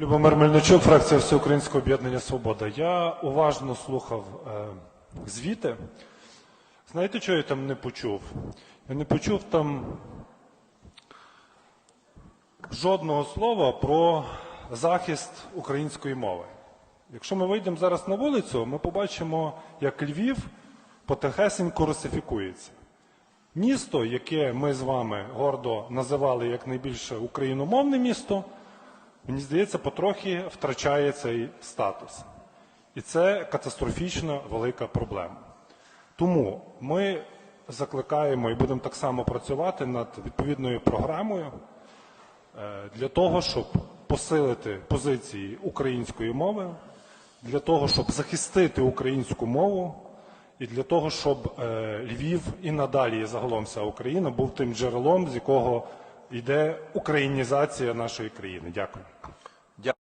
Любомир Мельничук, фракція Всеукраїнського об'єднання Свобода. Я уважно слухав е, звіти. Знаєте, що я там не почув? Я не почув там жодного слова про захист української мови. Якщо ми вийдемо зараз на вулицю, ми побачимо, як Львів потихесенько русифікується. Місто, яке ми з вами гордо називали як найбільше україномовне місто, мені здається, потрохи втрачає цей статус. І це катастрофічно велика проблема. Тому ми закликаємо і будемо так само працювати над відповідною програмою е, для того, щоб посилити позиції української мови, для того, щоб захистити українську мову, і для того, щоб е, Львів і надалі, і загалом вся Україна був тим джерелом, з якого йде українізація нашої країни. Дякую.